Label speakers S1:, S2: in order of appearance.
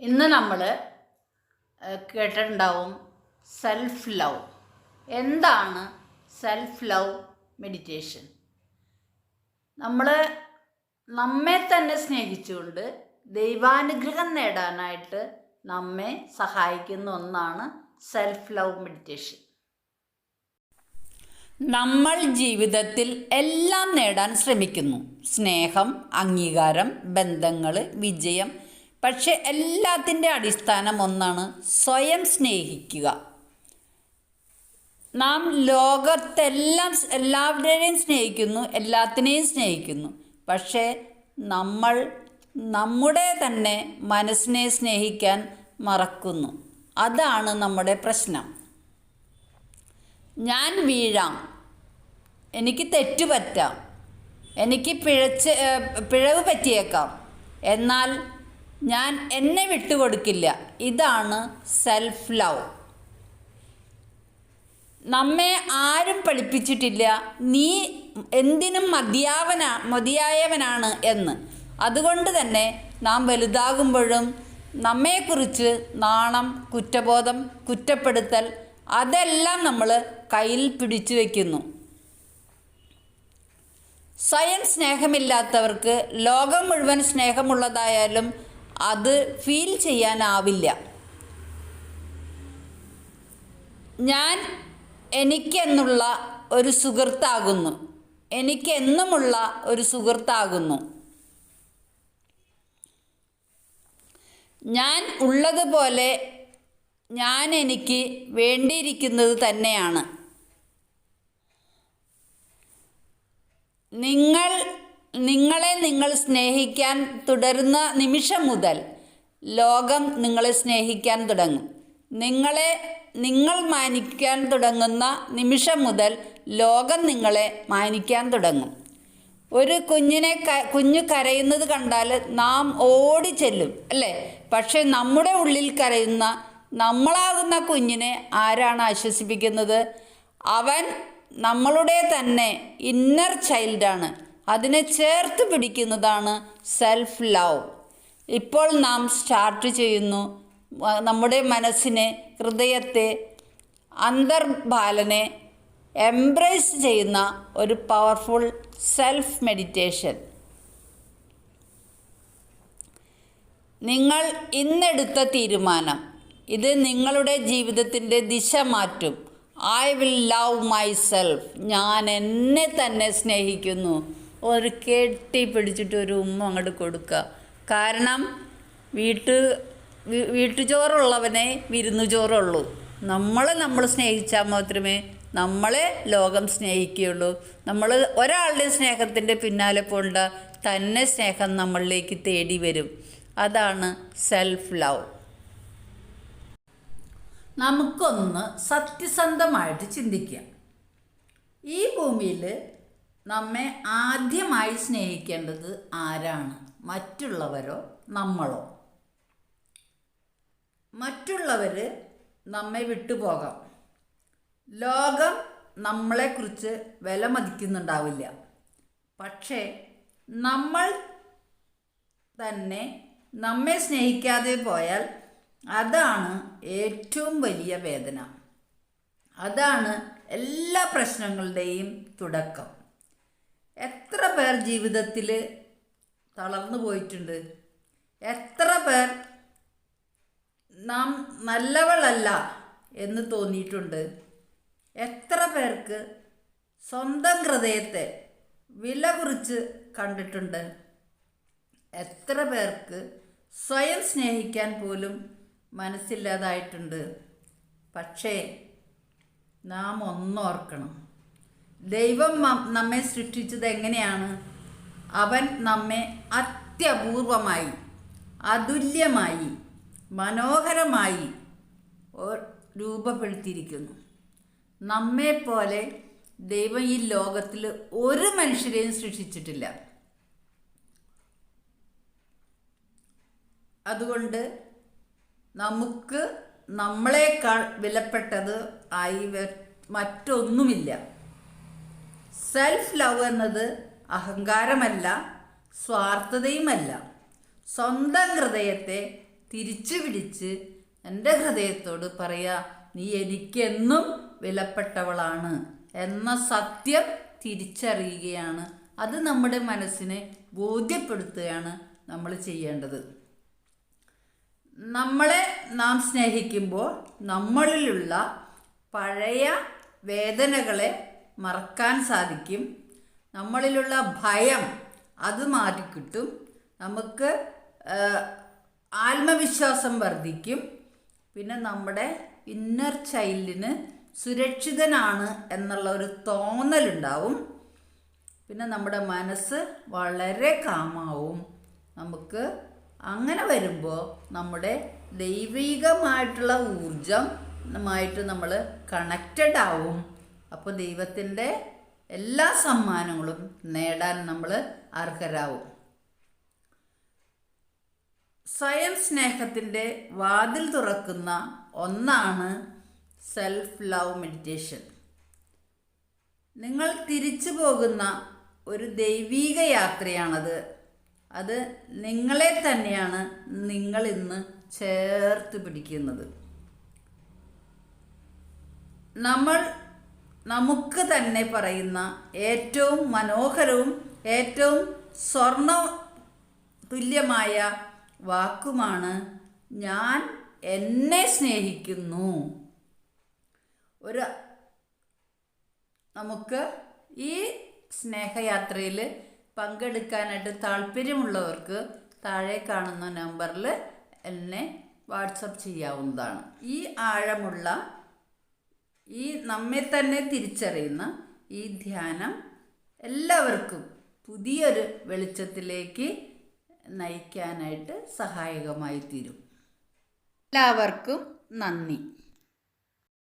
S1: ഇന്ന് നമ്മൾ കേട്ടിട്ടുണ്ടാവും സെൽഫ് ലവ് എന്താണ് സെൽഫ് ലവ് മെഡിറ്റേഷൻ നമ്മൾ നമ്മെ തന്നെ സ്നേഹിച്ചുകൊണ്ട് ദൈവാനുഗ്രഹം നേടാനായിട്ട് നമ്മെ സഹായിക്കുന്ന ഒന്നാണ് സെൽഫ് ലവ് മെഡിറ്റേഷൻ നമ്മൾ ജീവിതത്തിൽ എല്ലാം നേടാൻ ശ്രമിക്കുന്നു. സ്നേഹം അംഗീകാരം ബന്ധങ്ങൾ വിജയം പക്ഷെ എല്ലാത്തിന്റെ അടിസ്ഥാനം ഒന്നാണ് സ്വയം സ്നേഹിക്കുക. നാം ലോകത്തെല്ലാം എല്ലാവരെയും സ്നേഹിക്കുന്നു എല്ലാത്തിനെയും സ്നേഹിക്കുന്നു. പക്ഷേ നമ്മൾ നമ്മുടെ തന്നെ മനസ്സിനെ സ്നേഹിക്കാൻ മറക്കുന്നു. അതാണ് നമ്മുടെ പ്രശ്നം. ഞാൻ വീഴാം. എനിക്ക് തെറ്റ് പറ്റാം. എനിക്ക് പിഴച്ച് പിഴവ് പറ്റിയേക്കാം. എന്നാൽ ഞാൻ എന്നെ വിട്ടുകൊടുക്കില്ല. ഇതാണ് സെൽഫ് ലവ് നമ്മെ ആരും പഠിപ്പിച്ചിട്ടില്ല. നീ എന്തിനും മതിയാവന മതിയായവനാണ് എന്ന്. അതുകൊണ്ട് തന്നെ നാം വലുതാകുമ്പോഴും നമ്മെക്കുറിച്ച് നാണം കുറ്റബോധം കുറ്റപ്പെടുത്തൽ അതെല്ലാം നമ്മൾ കയ്യിൽ പിടിച്ചു വയ്ക്കുന്നു സ്വയം സ്നേഹമില്ലാത്തവർക്ക് ലോകം മുഴുവൻ സ്നേഹമുള്ളതായാലും അത് ഫീൽ ചെയ്യാനാവില്ല. ഞാൻ എനിക്കെന്നുള്ള ഒരു സുഹൃത്താകുന്നു. എനിക്കെന്നുമുള്ള ഒരു സുഹൃത്താകുന്നു. ഞാൻ ഉള്ളതുപോലെ ഞാൻ എനിക്ക് വേണ്ടിയിരിക്കുന്നത് തന്നെയാണ്. നിങ്ങൾ നിങ്ങളെ നിങ്ങൾ സ്നേഹിക്കാൻ തുടരുന്ന നിമിഷം മുതൽ ലോകം നിങ്ങളെ സ്നേഹിക്കാൻ തുടങ്ങും. നിങ്ങളെ നിങ്ങൾ മാനിക്കാൻ തുടങ്ങുന്ന നിമിഷം മുതൽ ലോകം നിങ്ങളെ മാനിക്കാൻ തുടങ്ങും. ഒരു കുഞ്ഞിനെ ക കുഞ്ഞു കരയുന്നത് കണ്ടാൽ നാം ഓടി ചെല്ലും അല്ലേ? പക്ഷെ നമ്മുടെ ഉള്ളിൽ കരയുന്ന നമ്മളാകുന്ന കുഞ്ഞിനെ ആരാണ് ആശ്വസിപ്പിക്കുന്നത്? അവൻ നമ്മളുടെ തന്നെ ഇന്നർ ചൈൽഡാണ് അതിനെ ചേർത്ത് പിടിക്കുന്നതാണ് സെൽഫ് ലവ് ഇപ്പോൾ നാം സ്റ്റാർട്ട് ചെയ്യുന്നു നമ്മുടെ മനസ്സിനെ ഹൃദയത്തെ അന്തർബാലനെ എംബ്രേസ് ചെയ്യുന്ന ഒരു പവർഫുൾ സെൽഫ് മെഡിറ്റേഷൻ നിങ്ങൾ ഇന്നെടുത്ത തീരുമാനം ഇത് നിങ്ങളുടെ ജീവിതത്തിന്റെ ദിശ മാറ്റും. I will love my self ഞാൻ എന്നെ തന്നെ സ്നേഹിക്കുന്നു. ഒരു കെട്ടി പിടിച്ചിട്ട് ഒരു ഉമ്മ അങ്ങോട്ട് കൊടുക്കുക കാരണം വീട്ട് വീട്ടുചോറുള്ളവനെ വിരുന്നു ചോറുള്ളൂ. നമ്മളെ നമ്മൾ സ്നേഹിച്ചാൽ മാത്രമേ നമ്മളെ ലോകം സ്നേഹിക്കുകയുള്ളൂ. നമ്മൾ ഒരാളുടെ സ്നേഹത്തിന്റെ പിന്നാലെ പോണ്ട തന്നെ സ്നേഹം നമ്മളിലേക്ക് തേടി വരും. അതാണ് സെൽഫ് ലവ് നമുക്കൊന്ന് സത്യസന്ധമായിട്ട് ചിന്തിക്കാം. ഈ ഭൂമിയിൽ നമ്മെ ആദ്യമായി സ്നേഹിക്കേണ്ടത് ആരാണ്? മറ്റുള്ളവരോ നമ്മളോ? മറ്റുള്ളവർ നമ്മെ വിട്ടുപോകാം ലോകം നമ്മളെക്കുറിച്ച് വില മതിക്കുന്നുണ്ടാവില്ല പക്ഷേ നമ്മൾ തന്നെ നമ്മെ സ്നേഹിക്കാതെ പോയാൽ അതാണ് ഏറ്റവും വലിയ വേദന. അതാണ് എല്ലാ പ്രശ്നങ്ങളുടെയും തുടക്കം. എത്ര പേർ ജീവിതത്തിൽ തളർന്നു പോയിട്ടുണ്ട്? എത്ര പേർ നാം നല്ലവളല്ല എന്ന് തോന്നിയിട്ടുണ്ട്? എത്ര പേർക്ക് സ്വന്തം ഹൃദയത്തെ വില കുറിച്ച് കണ്ടിട്ടുണ്ട്? എത്ര പേർക്ക് സ്വയം സ്നേഹിക്കാൻ പോലും മനസ്സില്ലാതായിട്ടുണ്ട്? പക്ഷേ നാം ഒന്നോർക്കണം. ദൈവം നമ്മെ സൃഷ്ടിച്ചത് എങ്ങനെയാണ്? അവൻ നമ്മെ അത്യപൂർവമായി അതുല്യമായി മനോഹരമായി രൂപപ്പെടുത്തിയിരിക്കുന്നു. നമ്മെപ്പോലെ ദൈവം ഈ ലോകത്തിൽ ഒരു മനുഷ്യരെയും സൃഷ്ടിച്ചിട്ടില്ല. അതുകൊണ്ട് നമുക്ക് നമ്മളെക്കാൾ വിലപ്പെട്ടത് ആയി മറ്റൊന്നുമില്ല. സെൽഫ് ലവ് എന്നത് അഹങ്കാരമല്ല സ്വാർത്ഥതയുമല്ല. സ്വന്തം ഹൃദയത്തെ തിരിച്ചു പിടിച്ച് എന്റെ ഹൃദയത്തോട് പറയാ നീ എനിക്കെന്നും വിലപ്പെട്ടവളാണ് എന്ന സത്യം തിരിച്ചറിയുകയാണ്. അത് നമ്മുടെ മനസ്സിനെ ബോധ്യപ്പെടുത്തുകയാണ് നമ്മൾ ചെയ്യേണ്ടത്. നമ്മളെ നാം സ്നേഹിക്കുമ്പോൾ നമ്മളിലുള്ള പഴയ വേദനകളെ മറക്കാൻ സാധിക്കും. നമ്മളിലുള്ള ഭയം അത് മാറ്റിക്കിട്ടും. നമുക്ക് ആത്മവിശ്വാസം വർദ്ധിക്കും. പിന്നെ നമ്മുടെ ഇന്നർ ചൈൽഡിന് സുരക്ഷിതനാണ് എന്നുള്ള ഒരു തോന്നലുണ്ടാവും. പിന്നെ നമ്മുടെ മനസ്സ് വളരെ കാമാവും. നമുക്ക് അങ്ങനെ വരുമ്പോൾ നമ്മുടെ ദൈവികമായിട്ടുള്ള ഊർജമായിട്ട് നമ്മൾ കണക്റ്റഡ് ആവും. അപ്പോൾ ദൈവത്തിന്റെ എല്ലാ സമ്മാനങ്ങളും നേടാൻ നമ്മൾ അർഹരാവും. സ്വയം സ്നേഹത്തിന്റെ വാതിൽ തുറക്കുന്ന ഒന്നാണ് സെൽഫ് ലവ് മെഡിറ്റേഷൻ നിങ്ങൾ തിരിച്ചു പോകുന്ന ഒരു ദൈവീക യാത്രയാണത്. അത് നിങ്ങളെ തന്നെയാണ് നിങ്ങൾ ഇന്ന് ചേർത്ത് പിടിക്കുന്നത്. നമ്മൾ നമുക്ക് തന്നെ പറയുന്ന ഏറ്റവും മനോഹരവും ഏറ്റവും സ്വർണ തുല്യമായ വാക്കുമാണ് ഞാൻ എന്നെ സ്നേഹിക്കുന്നു. ഒരു നമുക്ക് ഈ സ്നേഹയാത്രയിൽ പങ്കെടുക്കാനായിട്ട് താല്പര്യമുള്ളവർക്ക് താഴെ കാണുന്ന നമ്പറിൽ എന്നെ വാട്സപ്പ് ചെയ്യാവുന്നതാണ്. ഈ ആഴമുള്ള ഈ നമ്മെ തന്നെ തിരിച്ചറിയുന്ന ഈ ധ്യാനം എല്ലാവർക്കും പുതിയൊരു വെളിച്ചത്തിലേക്ക് നയിക്കാനായിട്ട് സഹായകമായി തീരും. എല്ലാവർക്കും നന്ദി.